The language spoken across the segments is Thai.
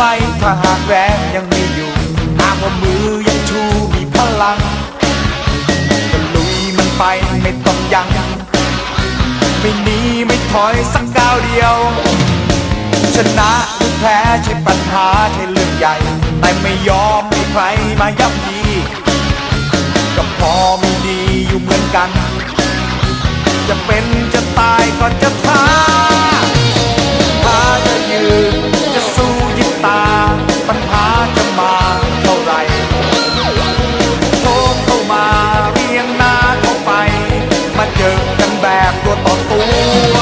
ไม่ถ้าหากแรงยังมีอยู่ หากว่ามือยังชูมีพลังก็ลุยมันไปไม่ต้องยัง้งไม่หนีไม่ถอยสักก้าวเดียว ชนะหรือแพ้ใช่ปัญหาใช่เรื่องใหญ่ แต่ไม่ยอมให้ใครมาย่ำยีก็พอมีดีอยู่เหมือนกัน จะเป็นจะตายก็จะทาย แบบตัวต่อตัว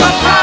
my.